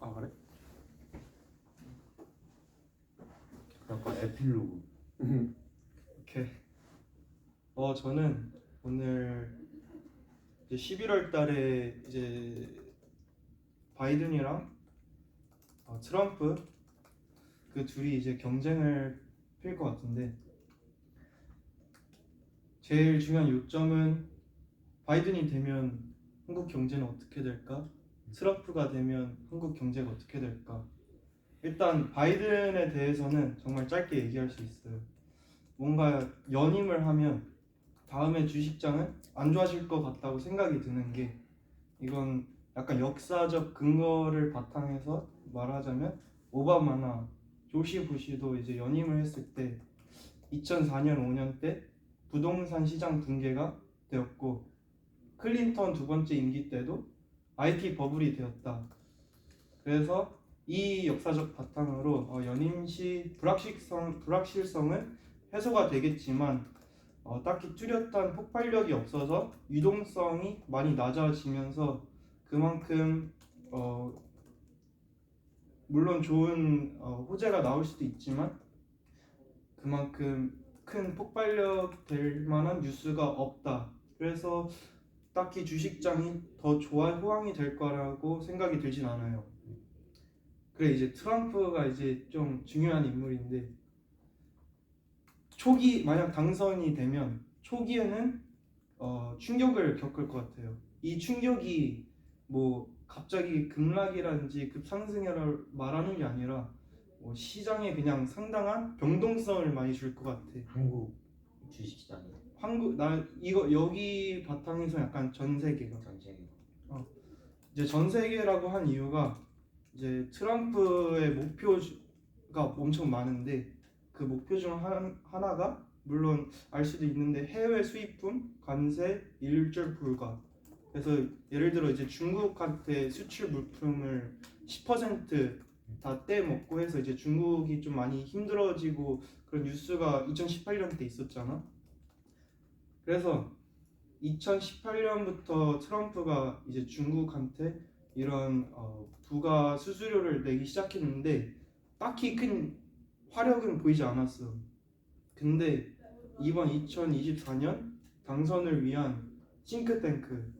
아 그래? 약간 에필로그. 오케이. 어 저는 오늘 이제 11월 달에 이제 바이든이랑 어, 트럼프 그 둘이 이제 경쟁을 필 것 같은데 제일 중요한 요점은 바이든이 되면 한국 경제는 어떻게 될까? 트럼프가 되면 한국 경제가 어떻게 될까? 일단 바이든에 대해서는 정말 짧게 얘기할 수 있어요. 뭔가 연임을 하면 다음에 주식장은 안 좋아질 것 같다고 생각이 드는 게 이건 약간 역사적 근거를 바탕해서 말하자면 오바마나 조시 부시도 이제 연임을 했을 때 2004년 5년 때 부동산 시장 붕괴가 되었고 클린턴 두 번째 임기 때도 IT 버블이 되었다. 그래서 이 역사적 바탕으로 어, 연임 시 불확실성 불확실성은 해소가 되겠지만 어, 딱히 뚜렷한 폭발력이 없어서 유동성이 많이 낮아지면서 그만큼 어, 물론 좋은 어, 호재가 나올 수도 있지만 그만큼 큰 폭발력 될 만한 뉴스가 없다. 그래서 딱히 주식장이 더 좋아 호황이 될 거라고 생각이 들진 않아요. 그래 이제 트럼프가 이제 좀 중요한 인물인데 초기 만약 당선이 되면 초기에는 어, 충격을 겪을 것 같아요. 이 충격이 뭐 갑자기 급락이라든지 급상승을 말하는 게 아니라 뭐 시장에 그냥 상당한 변동성을 많이 줄 것 같아. 한국 주식시장이 한국 나 이거 여기 바탕에서 약간 전 세계가 전 세계. 이제 전 세계라고 한 이유가 이제 트럼프의 목표가 엄청 많은데 그 목표 중 한, 하나가 물론 알 수도 있는데 해외 수입품 관세 일절 불가. 그래서 예를 들어 이제 중국한테 수출 물품을 10%다 떼먹고 해서 이제 중국이 좀 많이 힘들어지고 그런 뉴스가 2018년 때 있었잖아 그래서 2018년부터 트럼프가 이제 중국한테 이런 어, 부가 수수료를 내기 시작했는데 딱히 큰 화력은 보이지 않았어. 근데 이번 2024년 당선을 위한 싱크탱크,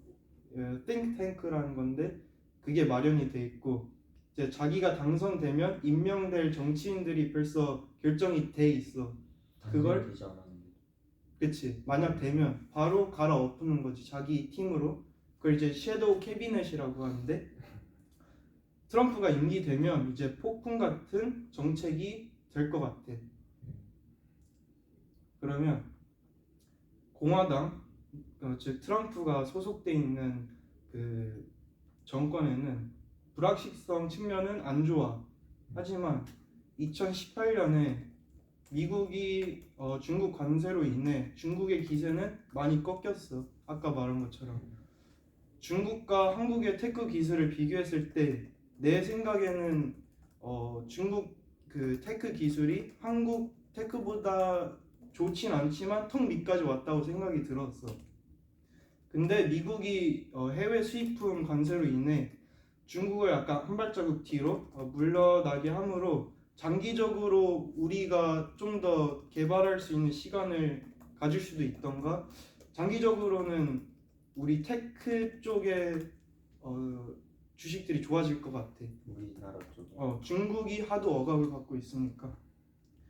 띵탱크라는 건데 그게 마련이 돼 있고 이제 자기가 당선되면 임명될 정치인들이 벌써 결정이 돼 있어. 그걸- 되지 않았는데. 그치. 만약 되면 바로 갈아엎는 거지. 자기 팀으로. 그걸 이제 섀도우 캐비넷이라고 하는데 트럼프가 임기 되면 이제 폭풍 같은 정책이 될 것 같아. 그러면 공화당 어, 즉 트럼프가 소속돼 있는 그 정권에는 불확실성 측면은 안 좋아. 하지만 2018년에 미국이 어, 중국 관세로 인해 중국의 기세는 많이 꺾였어. 아까 말한 것처럼 중국과 한국의 테크 기술을 비교했을 때 내 생각에는 어, 중국 그 테크 기술이 한국 테크보다 좋진 않지만 턱 밑까지 왔다고 생각이 들었어. 근데 미국이 어, 해외 수입품 관세로 인해 중국을 약간 한 발자국 뒤로 어, 물러나게 함으로 장기적으로 우리가 좀 더 개발할 수 있는 시간을 가질 수도 있던가 장기적으로는 우리 테크 쪽에 어, 주식들이 좋아질 것 같아. 우리나라 쪽에. 어, 중국이 하도 억압을 받고 있으니까.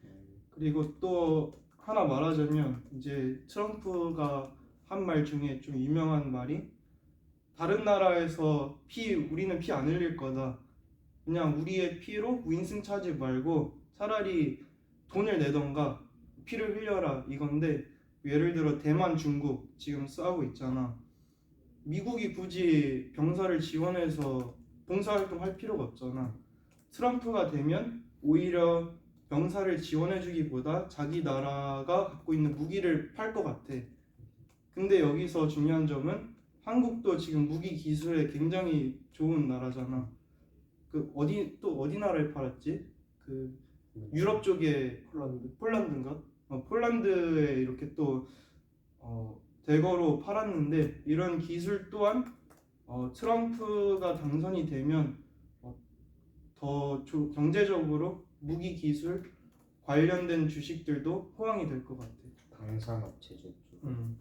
음, 그리고 또 하나 말하자면 이제 트럼프가 한 말 중에 좀 유명한 말이 다른 나라에서 피 우리는 피 안 흘릴 거다. 그냥 우리의 피로 윈승 차지 말고 차라리 돈을 내던가 피를 흘려라 이건데 예를 들어 대만 중국 지금 싸우고 있잖아. 미국이 굳이 병사를 지원해서 봉사활동 할 필요가 없잖아. 트럼프가 되면 오히려 병사를 지원해주기보다 자기 나라가 갖고 있는 무기를 팔 것 같아. 근데 여기서 중요한 점은 한국도 지금 무기 기술에 굉장히 좋은 나라잖아. 그 어디 또 어디 나라에 팔았지? 그 유럽 쪽에 폴란드. 폴란드인가? 어, 폴란드에 이렇게 또 어, 대거로 팔았는데 이런 기술 또한 어, 트럼프가 당선이 되면 어, 더 조- 경제적으로 무기 기술 관련된 주식들도 호황이 될 것 같아. 방산 업체죠 쪽. 음,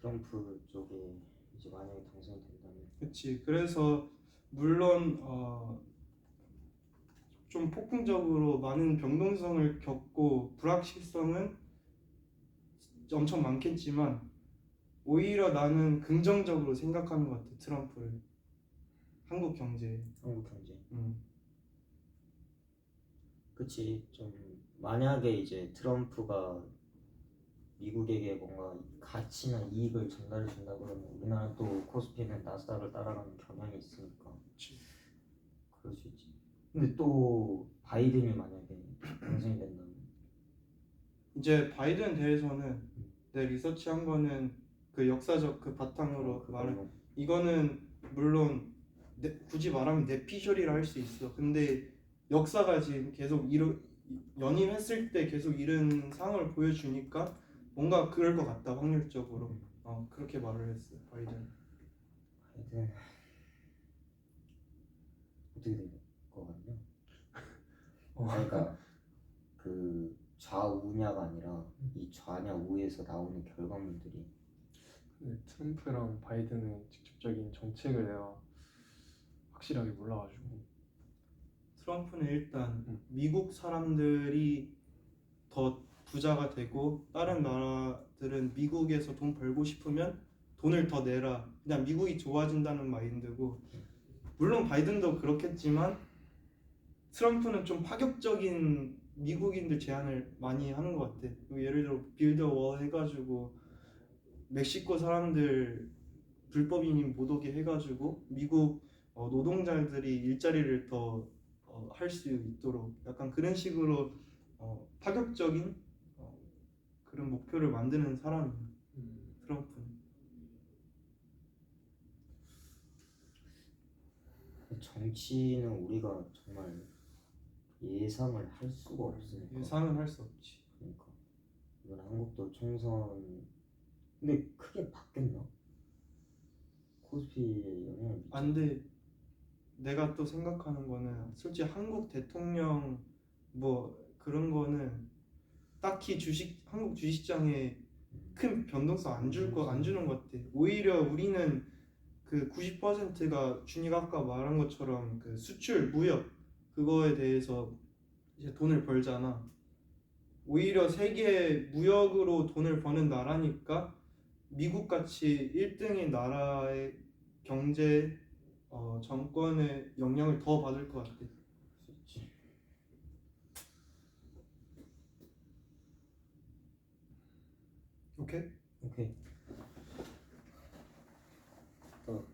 트럼프 쪽에 이제 만약에 당선된다면 그렇지. 그래서 물론 어, 좀 폭풍적으로 많은 변동성을 겪고 불확실성은 엄청 많겠지만 오히려 나는 긍정적으로 생각하는 것 같아 트럼프를 한국 경제에. 한국 경제. 음. 그치 좀 만약에 이제 트럼프가 미국에게 뭔가 가치나 이익을 전달해 준다 그러면 우리나라 또 코스피는 나스닥을 따라가는 경향이 있으니까 그치. 그럴 수 있지. 근데 또 바이든이 만약에 당선이 된다면 이제 바이든 대해서는 내 리서치한 거는 그 역사적 그 바탕으로 어, 말을 이거는 물론 내- 굳이 말하면 내피셜이라 할 수 있어. 근데 역사가 지금 계속 이루 연임했을 때 계속 이런 상황을 보여주니까 뭔가 그럴 것 같다 확률적으로. 어 그렇게 말을 했어 바이든. 바이든 어떻게 될 것 같냐? 어. 그러니까 그 좌우냐가 아니라 이 좌냐 우에서 나오는 결과물들이 근데 트럼프랑 바이든의 직접적인 정책을 내가 확실하게 몰라가지고 트럼프는 일단 음. 미국 사람들이 더 부자가 되고 다른 나라들은 미국에서 돈 벌고 싶으면 돈을 더 내라. 그냥 미국이 좋아진다는 마인드고 물론 바이든도 그렇겠지만 트럼프는 좀 파격적인 미국인들 제안을 많이 하는 것 같아. 뭐 예를 들어 빌드 워 해가지고 멕시코 사람들 불법인인 못 오게 해가지고 미국 어, 노동자들이 일자리를 더 할 수 있도록 약간 그런 식으로 어, 파격적인 어, 그런 목표를 만드는 사람이야 트럼프는. 정치는 우리가 정말 예상을 할 수가 없으니까 예상은 할 수 없지. 그러니까 이번 한국도 총선 근데 크게 바뀌었나? 코스피에 영향을 미쳤 안돼. 내가 또 생각하는 거는 솔직히 한국 대통령 뭐 그런 거는 딱히 주식 한국 주식시장에 큰 변동성 안 줄 거 안 주는 것 같아. 오히려 우리는 그 90%가 준이가 아까 말한 것처럼 그 수출 무역 그거에 대해서 이제 돈을 벌잖아. 오히려 세계 무역으로 돈을 버는 나라니까 미국 같이 1등인 나라의 경제 어, 정권의 영향을 더 받을 것 같아. 수 있지. 오케이? 오케이. 어떻게